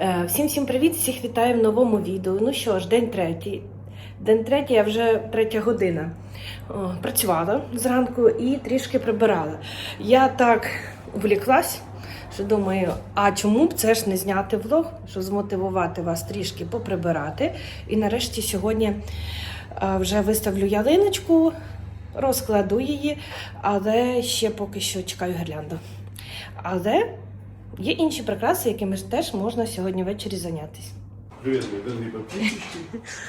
Е, Всім всім привіт! Всіх вітаю в новому відео. Ну що ж, день третій. День третій, а вже третя година. Працювала зранку і трішки прибирала. Я так увліклась, що думаю, а чому б це ж не зняти влог, щоб змотивувати вас трішки поприбирати. І нарешті сьогодні е, вже виставлю ялиночку, розкладу її, але ще поки що чекаю гірлянду. Але є інші прикраси, якими ж теж можна сьогодні ввечері зайнятися. Подписчики.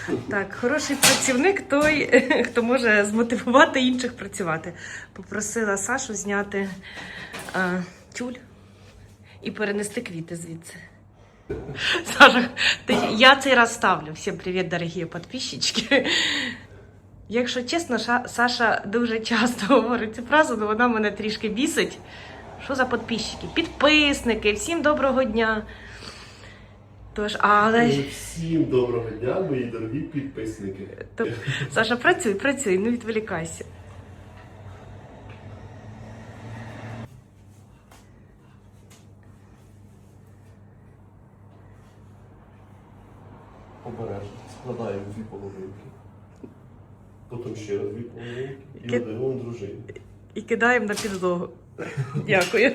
Так, хороший працівник той, хто може змотивувати інших працювати. Попросила Сашу зняти а, тюль і перенести квіти звідси. Саша, ти, я цей раз ставлю. Всім привіт, дорогі підписчики. Якщо чесно, Ша- Саша дуже часто говорить цю фразу, але вона мене трішки бісить. Що за підписчики? Підписники, всім доброго дня. Тож, але. І Всім доброго дня, мої дорогі підписники. То, Саша, працюй, працюй, не відволікайся. Обережно складаємо дві половинки. Потім ще раз дві половинки і Ки- додаємо дружині. І кидаємо на підлогу. Дякую.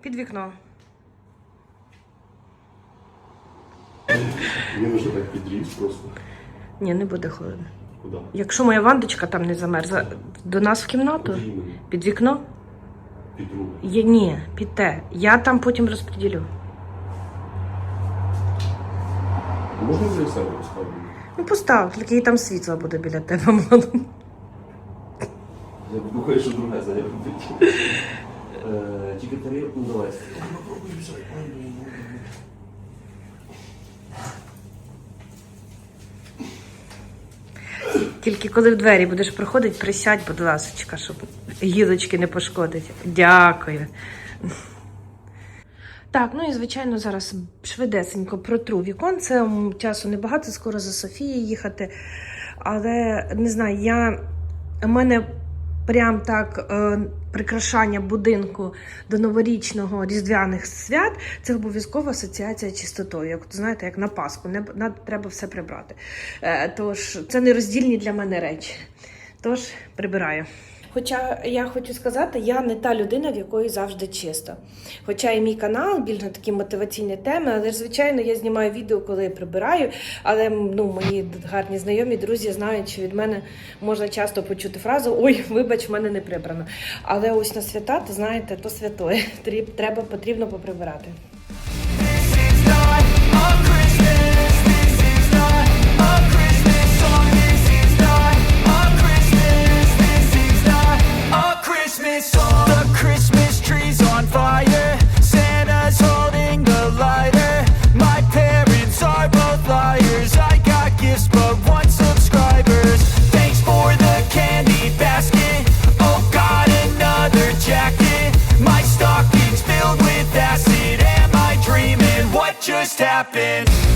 Під вікно. Він вже так підріс просто. Ні, не буде холодно. Куди? Якщо моя вандочка там не замерзла, до нас в кімнату, Куди під вікно? Під руку. Є, ні, під те. Я там потім розподілю. Можна для себе поставити? Ну, постав, тільки і там світло буде біля тебе, мало. Я думаю, що друге заявити. Е, Тільки тарілку ну давай. Взяти. Тільки коли в двері будеш проходити, присядь, будь ласка, щоб гілочки не пошкодить. Дякую. Так, ну і звичайно, зараз швидесенько протру віконце. Часу небагато, скоро за Софією їхати. Але не знаю, я у мене прям так е, прикрашання будинку до новорічного різдвяних свят це обов'язкова асоціація чистотою. Як знаєте, як на Пасху, не на, треба все прибрати. Е, тож це нероздільні для мене речі. Тож прибираю. Хоча я хочу сказати, я не та людина, в якої завжди чисто. Хоча і мій канал більш на такі мотиваційні теми, але звичайно, я знімаю відео, коли я прибираю. Але ну, мої гарні знайомі, друзі знають, що від мене можна часто почути фразу Ой, вибач, в мене не прибрано. Але ось на свята, то знаєте, то святое. Треба потрібно поприбирати. happen.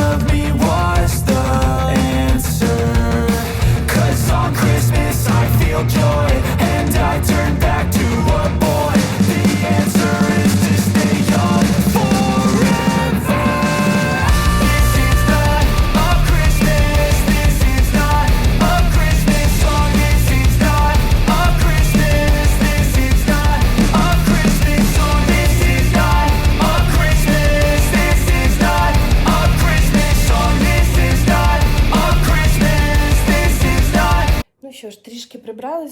joy, and I turn back to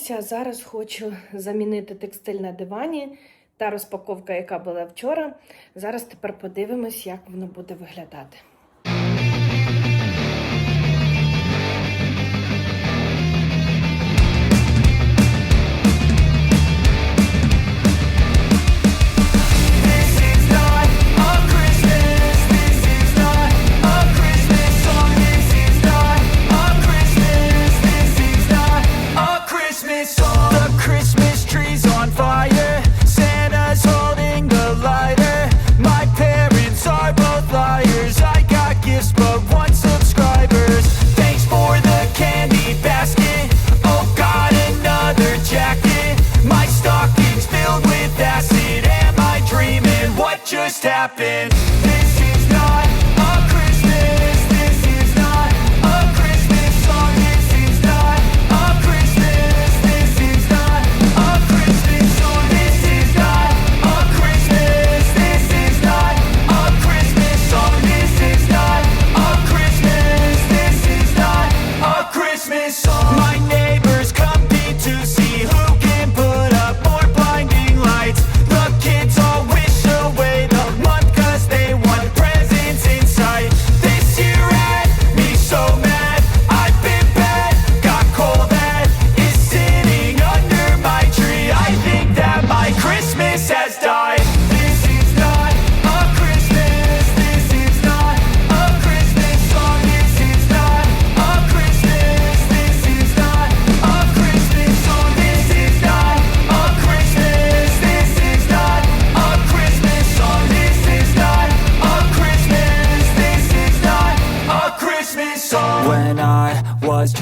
прибралися. Зараз хочу замінити текстиль на дивані. Та розпаковка, яка була вчора. Зараз тепер подивимось, як воно буде виглядати.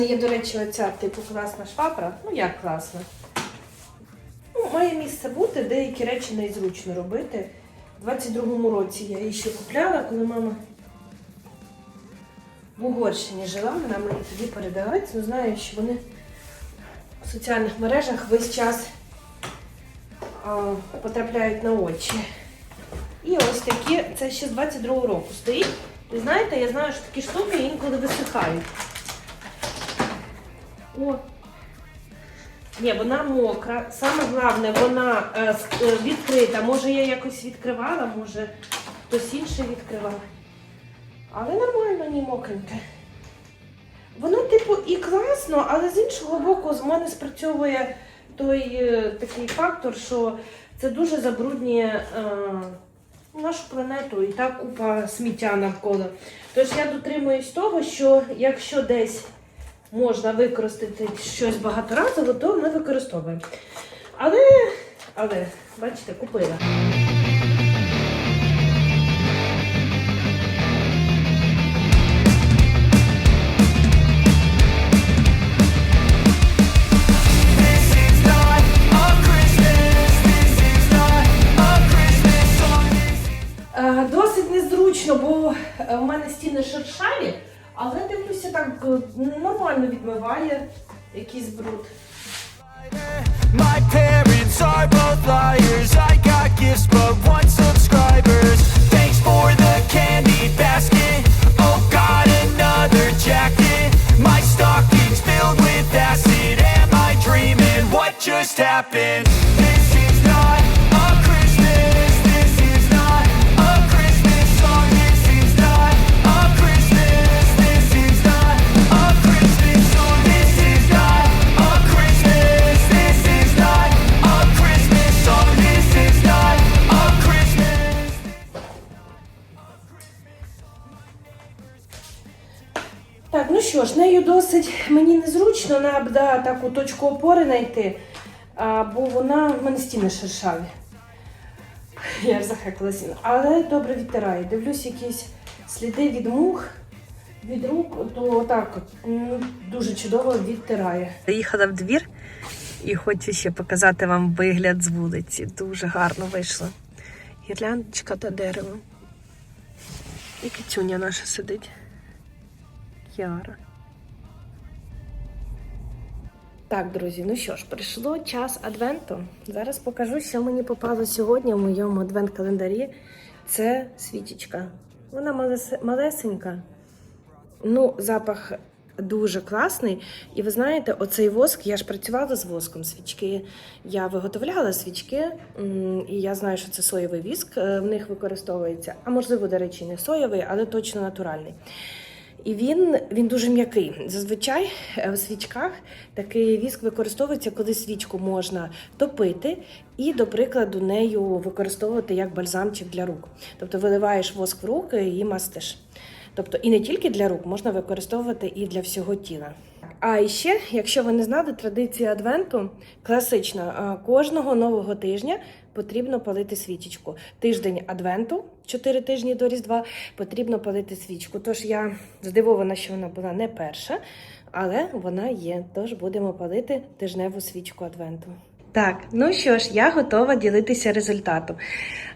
мене є, до речі, оця типу класна швабра. Ну як класна? Ну, має місце бути, деякі речі незручно робити. У 22-му році я її ще купляла, коли мама в Угорщині жила, вона мені тоді передала. Ну, знаю, що вони в соціальних мережах весь час а, потрапляють на очі. І ось такі, це ще з 22-го року стоїть. І знаєте, я знаю, що такі штуки інколи висихають. О. Ні, вона мокра. Саме головне, вона е, е, відкрита. Може, я якось відкривала, може хтось інший відкривав. Але нормально, ні мокреньке. Воно, типу, і класно, але з іншого боку, з мене спрацьовує той е, такий фактор, що це дуже забруднює е, нашу планету і так купа сміття навколо. Тож я дотримуюсь того, що якщо десь можна використати щось багаторазово, то ми використовуємо. Але, але, бачите, купила. Е, Досить незручно, бо е, у мене стіни шершаві, але дивлюся, так е, нормально відмиває. Oh, треба таку точку опори знайти, бо вона в мене стіни шершаві. Я ж захекалася. Але добре відтирає. Дивлюсь, якісь сліди від мух, від рук, то так дуже чудово відтирає. Приїхала в двір і хочу ще показати вам вигляд з вулиці. Дуже гарно вийшло. Гірляндочка та дерево. І кицюня наша сидить. Кіара. Так, друзі, ну що ж, прийшло час адвенту. Зараз покажу, що мені попало сьогодні в моєму адвент-календарі. Це свічечка. Вона малесенька. Ну, запах дуже класний. І ви знаєте, оцей воск, я ж працювала з воском свічки. Я виготовляла свічки, і я знаю, що це соєвий віск е, в них використовується. А можливо, до речі, не соєвий, але точно натуральний. І він, він дуже м'який. Зазвичай е, в свічках такий віск використовується, коли свічку можна топити і, до прикладу, нею використовувати як бальзамчик для рук. Тобто виливаєш воск в руки і мастиш. Тобто і не тільки для рук, можна використовувати і для всього тіла. А і ще, якщо ви не знали, традиція адвенту класична. Кожного нового тижня потрібно палити свічечку. Тиждень адвенту, 4 тижні до Різдва, потрібно палити свічку. Тож я здивована, що вона була не перша, але вона є. Тож будемо палити тижневу свічку адвенту. Так, ну що ж, я готова ділитися результатом.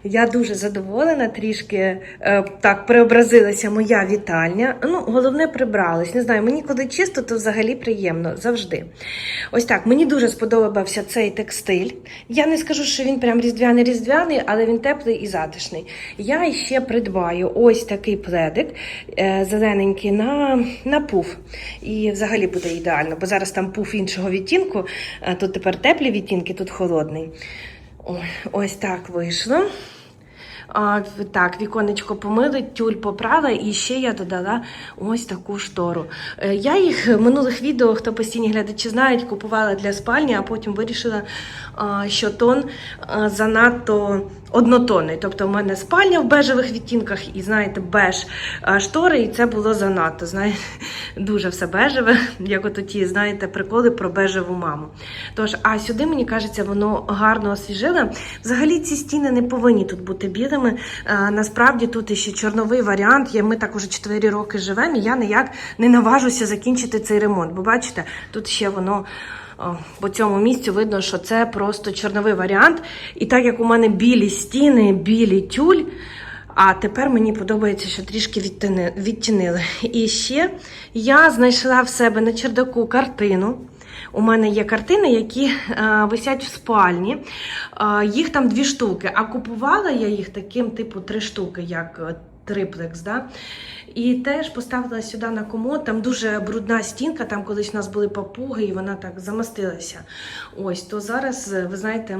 Я дуже задоволена, трішки е, так преобразилася моя вітальня. Ну, головне, прибралась. Не знаю, мені коли чисто, то взагалі приємно завжди. Ось так, мені дуже сподобався цей текстиль. Я не скажу, що він прям різдвяний-різдвяний, але він теплий і затишний. Я ще придбаю ось такий пледик е, зелененький на, на пуф. І взагалі буде ідеально, бо зараз там пуф іншого відтінку, а тут тепер теплі відтінки, тут холодний. Ой, ось так вийшло. А, так, віконечко помили, тюль попрала, і ще я додала ось таку штору. Е, Я їх в минулих відео, хто постійні глядачі знають, купувала для спальні, а потім вирішила, що тон занадто однотонний. Тобто в мене спальня в бежевих відтінках, і знаєте, беж штори, і це було занадто. Знаєте, дуже все бежеве, як от ті, знаєте, приколи про бежеву маму. Тож, а сюди, мені кажеться, воно гарно освіжило. Взагалі ці стіни не повинні тут бути білими. А, насправді тут ще чорновий варіант. Є, ми так уже 4 роки живемо, і я ніяк не наважуся закінчити цей ремонт. Бо бачите, тут ще воно. О, по цьому місцю видно, що це просто чорновий варіант. І так як у мене білі стіни, білі тюль, а тепер мені подобається, що трішки відтінили. І ще я знайшла в себе на чердаку картину. У мене є картини, які е, висять в спальні. Е, їх там дві штуки. А купувала я їх таким, типу, три штуки, як е, триплекс. Да? І теж поставила сюди на комод. Там дуже брудна стінка, там колись у нас були папуги, і вона так замастилася. Ось, то зараз, ви знаєте.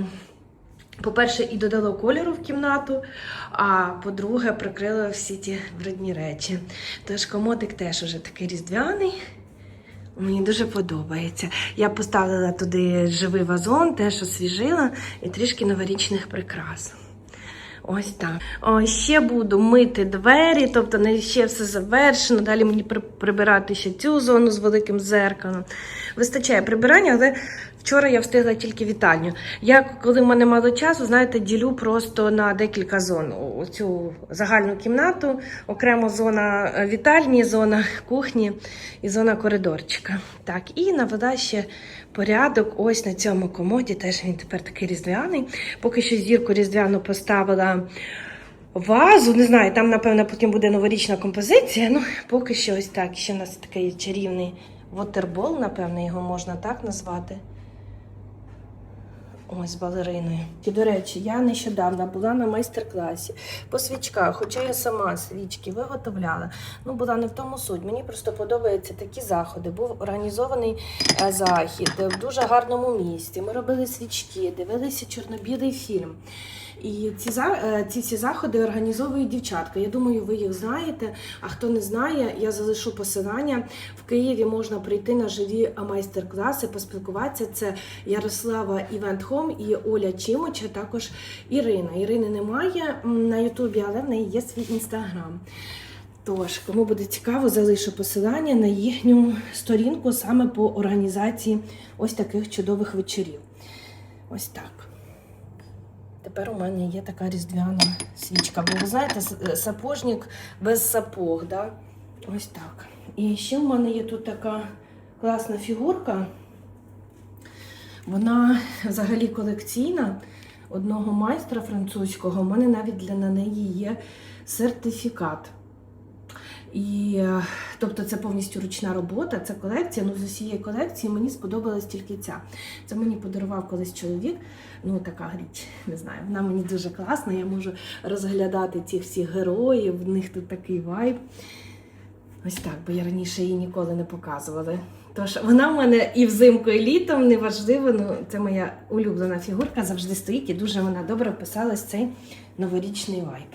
По-перше, і додало кольору в кімнату, а по-друге, прикрила всі ті брудні речі. Тож комодик теж уже такий різдвяний. Мені дуже подобається. Я поставила туди живий вазон, теж освіжила і трішки новорічних прикрас. Ось так. О, ще буду мити двері, тобто не ще все завершено. Далі мені прибирати ще цю зону з великим зеркалом. Вистачає прибирання, але вчора я встигла тільки вітальню. Я, коли в мене мало часу, знаєте, ділю просто на декілька зон. Цю загальну кімнату, окремо зона е, вітальні, зона кухні і зона коридорчика. Так, і навела ще порядок ось на цьому комоді. Теж він тепер такий різдвяний. Поки що зірку різдвяну поставила вазу. Не знаю, там, напевно, потім буде новорічна композиція. Ну, поки що ось так. Ще у нас такий чарівний вотербол, напевно, його можна так назвати. Ось з балериною. І, до речі, я нещодавно була на майстер-класі по свічках, хоча я сама свічки виготовляла. Ну, була не в тому суть. Мені просто подобаються такі заходи. Був організований е, захід е, в дуже гарному місці. Ми робили свічки, дивилися чорно-білий фільм. І ці, е, ці всі заходи організовують дівчатка. Я думаю, ви їх знаєте. А хто не знає, я залишу посилання. В Києві можна прийти на живі майстер-класи, поспілкуватися. Це Ярослава Івент Хом і Оля Чимоча, також Ірина. Ірини немає на Ютубі, але в неї є свій інстаграм. Тож, кому буде цікаво, залишу посилання на їхню сторінку саме по організації ось таких чудових вечорів. Ось так. Тепер у мене є така різдвяна свічка. Бо ви знаєте, е, сапожник без сапог, да? Ось так. І ще в мене є тут така класна фігурка. Вона взагалі колекційна одного майстра французького. У мене навіть для на неї є сертифікат. І, е, тобто це повністю ручна робота, це колекція. Ну, з усієї колекції мені сподобалась тільки ця. Це мені подарував колись чоловік. Ну, така річ, не знаю. Вона мені дуже класна. Я можу розглядати цих всіх героїв, в них тут такий вайб. Ось так, бо я раніше її ніколи не показувала. Тож вона в мене і взимку, і літом неважливо. Ну, це моя улюблена фігурка, завжди стоїть і дуже вона добре вписалась цей новорічний вайб.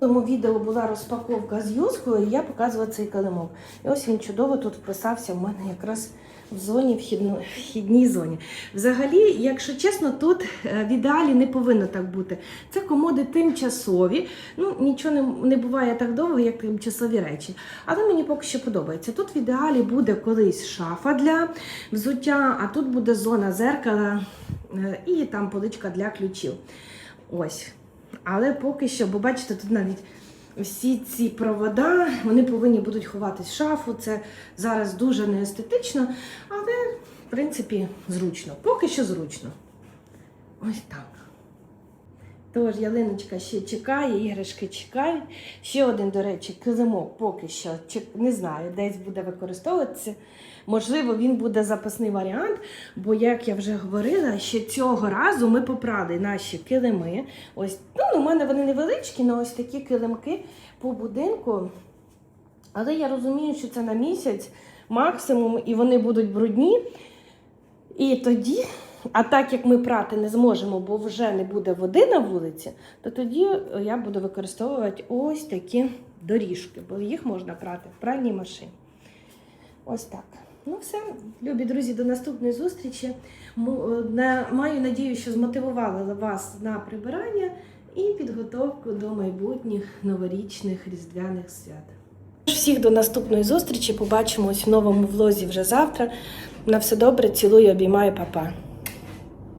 Тому відео була розпаковка з юзкою, і я показувала цей килимок. І ось він чудово тут вписався в мене якраз в зоні вхідно, вхідній зоні. Взагалі, якщо чесно, тут е, в ідеалі не повинно так бути. Це комоди тимчасові. Ну, нічого не, не буває так довго, як тимчасові речі. Але мені поки що подобається. Тут в ідеалі буде колись шафа для взуття, а тут буде зона зеркала е, і там поличка для ключів. Ось. Але поки що, бо бачите, тут навіть всі ці провода вони повинні будуть ховатись в шафу. Це зараз дуже неестетично, але в принципі зручно. Поки що зручно. Ось так. Тож ялиночка ще чекає, іграшки чекають. Ще один, до речі, килимок поки що не знаю, десь буде використовуватися. Можливо, він буде запасний варіант, бо, як я вже говорила, ще цього разу ми попрали наші килими. Ось, ну, у мене вони невеличкі, але ось такі килимки по будинку. Але я розумію, що це на місяць максимум, і вони будуть брудні. І тоді, а так як ми прати не зможемо, бо вже не буде води на вулиці, то тоді я буду використовувати ось такі доріжки, бо їх можна прати в пральній машині. Ось так. Ну все, любі друзі, до наступної зустрічі. Е, Маю надію, що змотивувала вас на прибирання і підготовку до майбутніх новорічних різдвяних свят. Всіх до наступної зустрічі. Побачимось в новому влозі вже завтра. На все добре, цілую, обіймаю, папа.